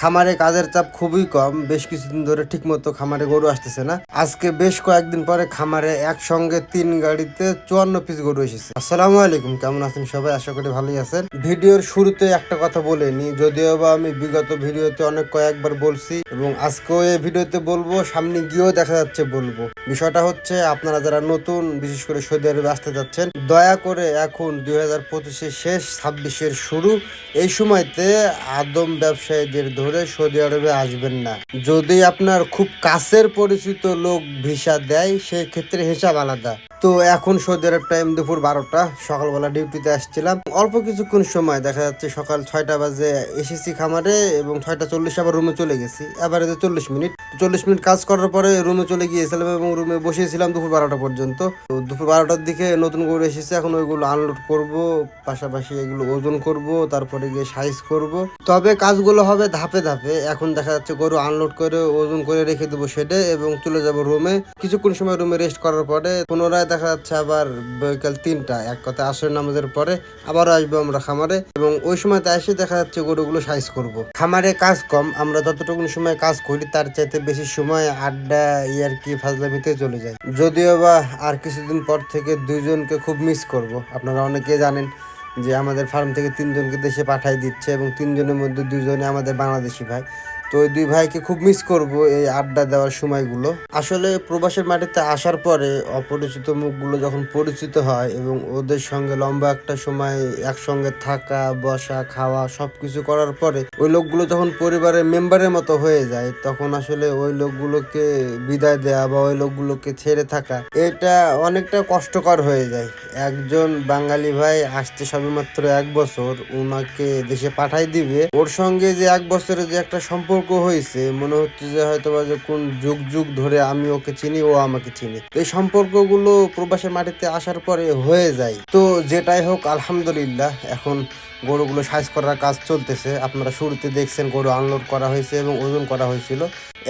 খামারে কাজের চাপ খুবই কম, বেশ কিছুদিন ধরে ঠিক মতো খামারে গরু আসতেছে না। আজকে বেশ কয়েকদিন পরে খামারে একসঙ্গে তিন গাড়িতে চুয়ান্ন পিস গরু এসেছে। আসসালামু আলাইকুম, কেমন আছেন সবাই? আশা করি ভালোই আছেন। ভিডিওর শুরুতে একটা কথা বলে নি, যদিও বা আমি বিগত ভিডিওতে অনেক কয়েকবার বলছি এবং আজকেও এই ভিডিওতে বলব, সামনে গিয়েও দেখা যাচ্ছে বলব। বিষয়টা হচ্ছে, আপনারা যারা নতুন, বিশেষ করে সৌদি আরবে আসতে যাচ্ছেন, দয়া করে এখন দুই হাজার পঁচিশের শেষ ছাব্বিশের শুরু। এই সময়তে আদম ব্যবসায়ীদের ধরে সৌদি আরবে আসবেন না। যদি আপনার খুব কাছের পরিচিত লোক ভিসা দেয় সেই ক্ষেত্রে হিসাব আলাদা। তো এখন সৌদি আরব টাইম দুপুর বারোটা, সকালবেলা ডিউটিতে আসছিলাম। অল্প কিছুক্ষণ সময়, দেখা যাচ্ছে সকাল ছয়টা বাজে এসেছি খামারে এবং ছয়টা চল্লিশ আবার রুমে চলে গেছি। এবারে চল্লিশ মিনিট। চল্লিশ মিনিট কাজ করার পরে রুমে চলে গিয়েছিলাম এবং রুমে বসেছিলাম দুপুর বারোটা পর্যন্ত। তো দুপুর বারোটার দিকে নতুন গরু এসেছে, এখন ওইগুলো আনলোড করব, পাশাপাশি এগুলো ওজন করব, তারপরে গিয়ে সাইজ করব। তবে কাজগুলো হবে ধাপে ধাপে। এখন দেখা যাচ্ছে গরু আনলোড করে, ওজন করে রেখে দেবো শেডে এবং চলে যাব রুমে কিছুক্ষণ সময় রুমে রেস্ট করার পরে পুনরায় দেখা যাচ্ছে আবার বিকাল তিনটা, এক কথা আসর নামাজের পরে আবারও আসব আমরা খামারে এবং ওই সময়তে এসে দেখা যাচ্ছে গরুগুলো সাইজ করব। খামারে কাজ কম, আমরা যতটুকু সময় কাজ করি তার চাইতে বেশি সময় আড্ডা ইয়ার কি ফাজলামিতে চলে যায় যদিও বা আর কিছুদিন পর থেকে দুজনকে খুব মিস করব। আপনারা অনেকে জানেন যে আমাদের ফার্ম থেকে তিনজনকে দেশে পাঠাই দিচ্ছে এবং তিনজনের মধ্যে দুজনে আমাদের বাংলাদেশি ভাই। তো দুই ভাইকে খুব মিস করব এই আড্ডা দেওয়ার সময়গুলো। আসলে প্রবাসের মাটিতে আসার পরে অপরিচিত মুখগুলো যখন পরিচিত হয় এবং ওদের সঙ্গে লম্বা একটা সময় একসঙ্গে থাকা, বসা, খাওয়া সবকিছু করার পরে ওই লোকগুলো যখন পরিবারের মেম্বারের মতো হয়ে যায়, তখন আসলে ওই লোকগুলোকে বিদায় দেওয়া বা ওই লোকগুলোকে ছেড়ে থাকা, এটা অনেকটা কষ্টকর হয়ে যায়। একজন বাঙালি ভাই আসতে সবেমাত্র এক বছর ওনাকে দেশে পাঠাই দিবে। ওর সঙ্গে যে এক বছরের যে একটা সম্পর্ক হয়েছে, মনে হচ্ছে যে হয়তো বা যে কোন যুগ যুগ ধরে আমি ওকে চিনি, ও আমাকে চিনি। এই এই সম্পর্কগুলো প্রবাসের মাটিতে আসার পরে হয়ে যায়। তো যেটাই হোক, আলহামদুলিল্লাহ, এখন গরুগুলো সাইজ করার কাজ চলতেছে। আপনারা শুরুতে দেখছেন গরু আনলোড করা হয়েছে এবং ওজন করা হয়েছিল।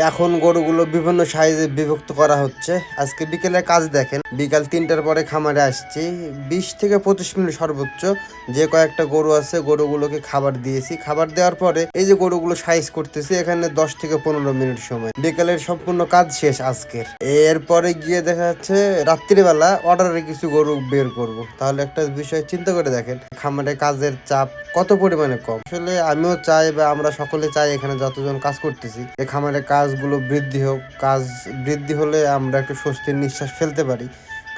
এখন গরুগুলো বিভিন্ন সাইজে বিভক্ত করা হচ্ছে। আজকে বিকেলে কাজ দেখেন, বিকাল তিনটার পরে খামারে আসছি। বিশ থেকে পঁচিশ মিনিট সর্বোচ্চ যে কয়েকটা গরু আছে, গরুগুলোকে খাবার দিয়েছি। খাবার দেওয়ার পরে এই যে গরুগুলো সাইজ করতেছি, এখানে দশ থেকে পনেরো মিনিট সময়। বিকালের সম্পূর্ণ কাজ শেষ আজকের। এরপরে গিয়ে দেখা যাচ্ছে রাত্রিবেলা অর্ডারে কিছু গরু বের করব। তাহলে একটা বিষয় চিন্তা করে দেখেন, খামারে কাজের চাপ কত পরিমাণে কম? আসলে আমিও চাই বা আমরা সকলে চাই এখানে যতজন কাজ করতেছি, যে খামারে কাজগুলো বৃদ্ধি হোক, কাজ বৃদ্ধি হলে আমরা একটু স্বস্তির নিঃশ্বাস ফেলতে পারি।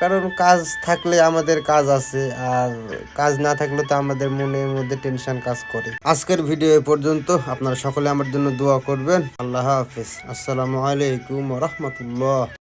কারণ কাজ থাকলে আমাদের কাজ আছে, আর কাজ না থাকলে তো আমাদের মনের মধ্যে টেনশন কাজ করে। আজকের ভিডিও এ পর্যন্ত আপনারা সকলে আমার জন্য দোয়া করবেন। আল্লাহ হাফিজ। আসসালামু আলাইকুম রহমতুল্লাহ।